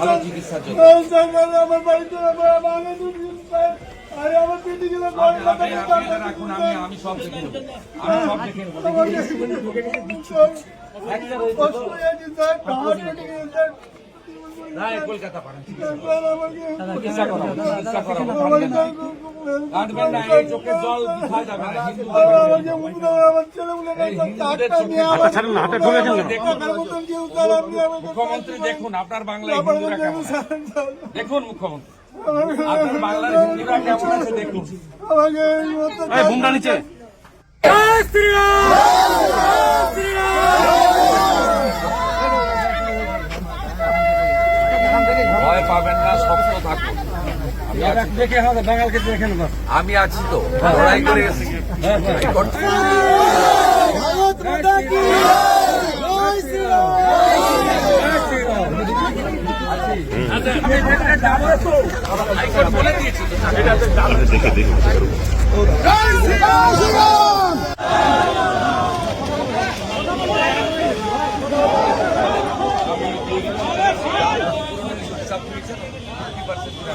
ভালো চিকিৎসার জন্য। আমার বাড়িতে আমি আমি সব দেখে নেব। আমি সব দেখে নেব। মুখ্যমন্ত্রী দেখুন আপনার বাংলায় দেখুন মুখ্যমন্ত্রী। আপনার বাংলার হিন্দুরা কেমন আছে দেখুন। বুমটা নিচে ভয় পাবেন না শক্ত থাকুন আমি আছি। দেখে হবে বাঙালকে দেখে নেব আমি আছি তো লড়াই করে এসেছি। হাইকোর্ট বলে দিয়েছে তো। সব মিলছে তো? 50% পুরা।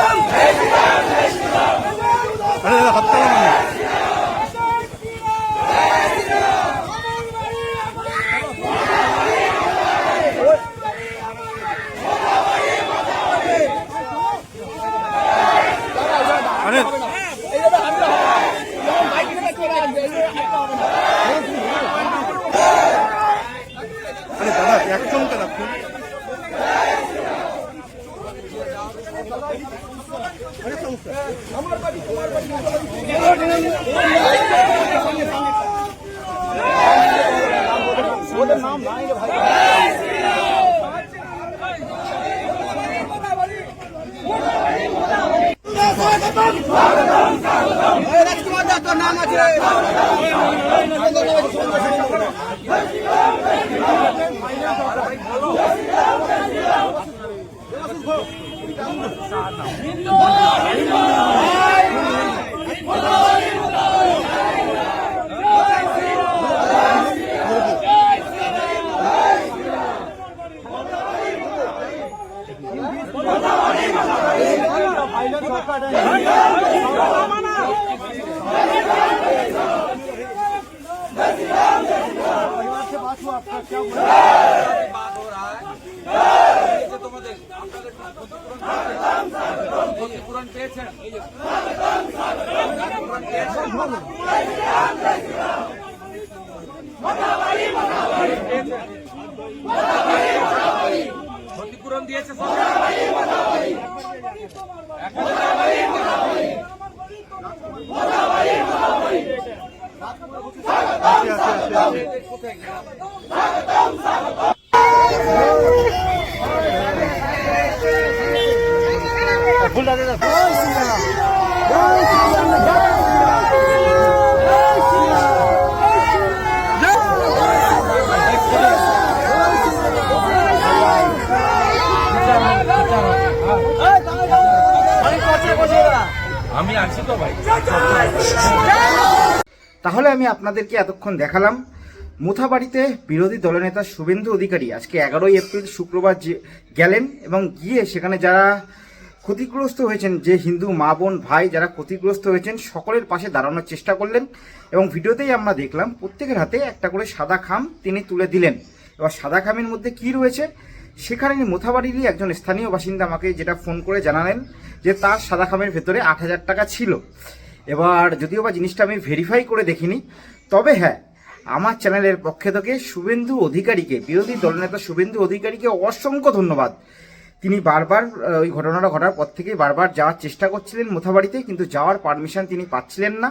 জানেন? আরে দাদা একদম কেন আপনি আমার বাড়ি তোমার বাড়ি তোমাদের আপনাদের ক্ষতিপূরণ পেয়েছেন? ক্ষতিপূরণ দিয়েছে সরকার এক হাজার টাকা কোথায় গেল? আমি আছি তো ভাই। তাহলে আমি আপনাদেরকে এতক্ষণ দেখালাম মুথাবাড়িতে বিরোধী দলনেতা শুভেন্দু অধিকারী আজকে এগারোই এপ্রিল শুক্রবার গেলেন এবং গিয়ে সেখানে যারা ক্ষতিগ্রস্ত হয়েছেন যে হিন্দু মা, বোন, ভাই যারা ক্ষতিগ্রস্ত হয়েছেন সকলের পাশে দাঁড়ানোর চেষ্টা করলেন এবং ভিডিওতেই আমরা দেখলাম প্রত্যেকের হাতে একটা করে সাদা খাম তিনি তুলে দিলেন। এবার সাদা খামের মধ্যে কি রয়েছে? সেখানে মোথাবাড়িরই একজন স্থানীয় বাসিন্দা আমাকে যেটা ফোন করে জানালেন যে তার সাদা খামের ভেতরে আট হাজার টাকা ছিল। এবার যদিও বা জিনিসটা আমি ভেরিফাই করে দেখিনি, তবে হ্যাঁ আমার চ্যানেলের পক্ষে থেকে শুভেন্দু অধিকারীকে, বিরোধী দলনেতা শুভেন্দু অধিকারীকে অসংখ্য ধন্যবাদ। তিনি বারবার ওই ঘটনাটা ঘটার পর থেকেই বারবার যাওয়ার চেষ্টা করছিলেন মোথাবাড়িতে কিন্তু যাওয়ার পারমিশন তিনি পাচ্ছিলেন না।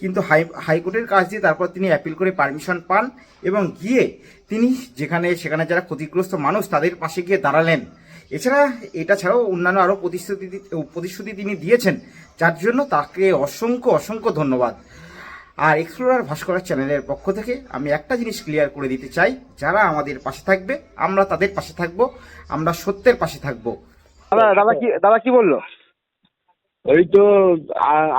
কিন্তু হাই, হাইকোর্টের কাজ দিয়ে তারপর তিনি অ্যাপিল করে পারমিশন পান এবং গিয়ে তিনি যেখানে, সেখানে যারা ক্ষতিগ্রস্ত মানুষ তাদের পাশে গিয়ে দাঁড়ালেন। এছাড়া এটা ছাড়াও অন্যান্য আরও প্রতিশ্রুতি প্রতিশ্রুতি তিনি দিয়েছেন, যার জন্য তাকে অসংখ্য অসংখ্য ধন্যবাদ। আর এক্সপ্লোরার ভাস্করার চ্যানেলের পক্ষ থেকে আমি একটা জিনিস ক্লিয়ার করে দিতে চাই। যারা আমাদের পাশে থাকবে আমরা তাদের পাশে থাকব আমরা সত্যের পাশে থাকব। দাদা দাদা কি দাদা কি বলল? ওই তো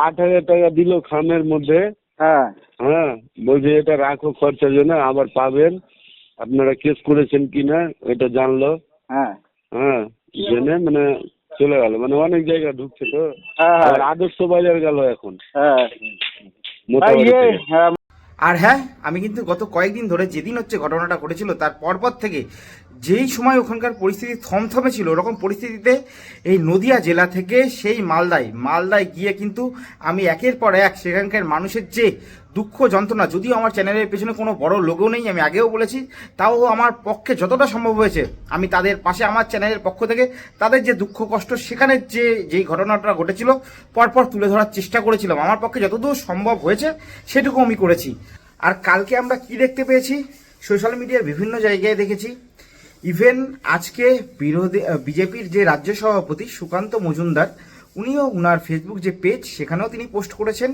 আট হাজার টাকা দিল খামের মধ্যে। হ্যাঁ। হ্যাঁ বলছে এটা রাখো খরচার জন্য আবার পাবেন। আপনারা কেস করেছেন কি না এটা জানলো। হ্যাঁ। হ্যাঁ জেনে মানে চলে গেল। মানে অনেক জায়গা ঢুকছে তো। হ্যাঁ হ্যাঁ। আদর্শ বাজার গেল এখন। হ্যাঁ। আর হ্যাঁ আমি কিন্তু গত কয়েকদিন ধরে যেদিন হচ্ছে ঘটনাটা ঘটেছিল তার পরপর থেকে যেই সময় ওখানকার পরিস্থিতি থমথমে ছিল ওরকম পরিস্থিতিতে এই নদিয়া জেলা থেকে সেই মালদায় মালদায় গিয়ে কিন্তু আমি একের পর এক সেখানকার মানুষের যে দুঃখ যন্ত্রণা। যদিও আমার চ্যানেলের পেছনে কোনো বড় লোগো নেই, আমি আগেও বলেছি, তাও আমার পক্ষে যতটা সম্ভব হয়েছে, আমি তাদের পাশে, আমার চ্যানেলের পক্ষ থেকে তাদের যে দুঃখ কষ্ট, সেখানে যে, যেই ঘটনাটা ঘটেছিল, পরপর তুলে ধরার চেষ্টা করেছিলাম। আমার পক্ষে যতদূর সম্ভব হয়েছে, সেটুকু আমি করেছি। আর কালকে আমরা কি দেখতে পেয়েছি? সোশ্যাল মিডিয়ার বিভিন্ন জায়গায় দেখেছি। ইভেন আজকে বিরোধী বিজেপির যে রাজ্য সভাপতি সুকান্ত মজুমদার, উনিও উনার ফেসবুক যে পেজ, সেখানেও তিনি পোস্ট করেছেন।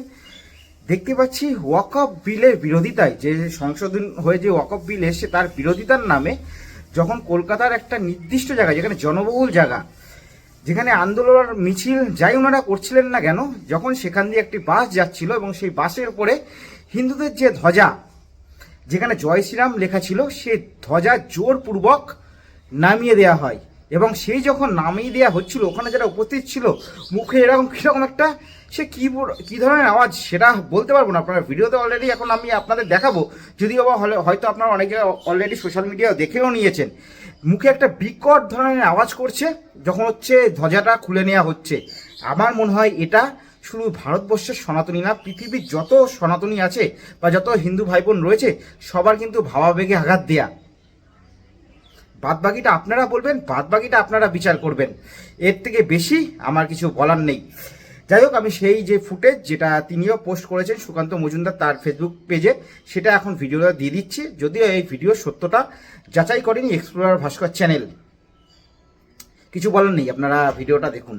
দেখতে পাচ্ছি ওয়াকফ বিলের বিরোধিতায়। যে সংশোধন হয়ে যে ওয়াকফ বিল এসছে, তার বিরোধিতার নামে যখন কলকাতার একটা নির্দিষ্ট জায়গা, যেখানে জনবহুল জায়গা, যেখানে আন্দোলন মিছিল যাই ওনারা করছিলেন না কেন, যখন সেখান দিয়ে একটি বাস যাচ্ছিল এবং সেই বাসের উপরে হিন্দুদের যে ধ্বজা, যেখানে জয় শ্রীরাম লেখা ছিল, সে ধ্বজা জোরপূর্বক নামিয়ে দেওয়া হয়। এবং সেই যখন নামিয়ে দেওয়া হচ্ছিল, ওখানে যারা উপস্থিত ছিল, মুখে এরকম কীরকম একটা সে কী কী ধরনের আওয়াজ? সেটা বলতে পারব না। আপনারা ভিডিওতে অলরেডি এখন আমি আপনাদের দেখাবো। যদিও বা হয়তো আপনারা অনেকে অলরেডি সোশ্যাল মিডিয়াও দেখেও নিয়েছেন। মুখে একটা বিকট ধরনের আওয়াজ করছে, যখন হচ্ছে ধ্বজাটা খুলে নেওয়া হচ্ছে। আমার মনে হয় এটা শুধু ভারতবর্ষের সনাতনী না, পৃথিবীর যত সনাতনী আছে বা যত হিন্দু ভাই বোন রয়েছে, সবার কিন্তু ভাবাবেগে আঘাত দেয়া। বাদ বাকিটা আপনারা বলবেন বাদ বাকিটা আপনারা বিচার করবেন। এর থেকে বেশি আমার কিছু বলার নেই। যাই হোক, আমি সেই যে ফুটেজ যেটা তিনিও পোস্ট করেছেন সুকান্ত মজুমদার তার ফেসবুক পেজে সেটা এখন ভিডিওটা দিয়ে দিচ্ছি। যদিও এই ভিডিও সত্যটা যাচাই করেনি এক্সপ্লোরার ভাস্কর চ্যানেল কিছু বলার নেই, আপনারা ভিডিওটা দেখুন।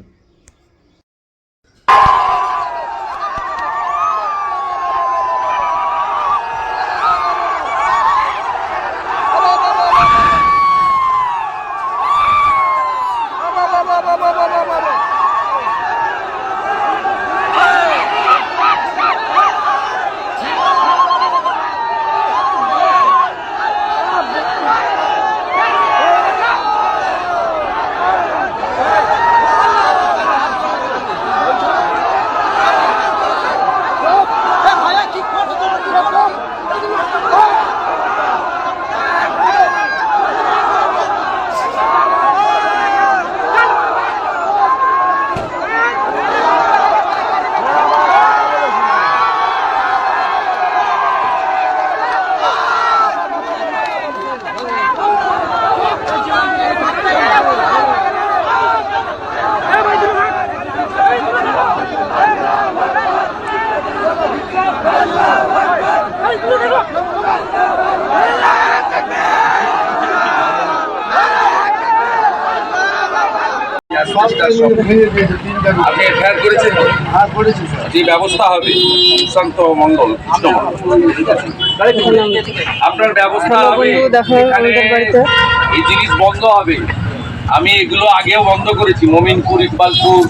আপনি এফআইআর করেছেন? যে ব্যবস্থা হবে? সুশান্ত মন্ডল কৃষ্ণ আপনার ব্যবস্থা হবে? এই জিনিস বন্ধ হবে। আমি এগুলো আগেও বন্ধ করেছি। মমিনপুর ইকবালপুর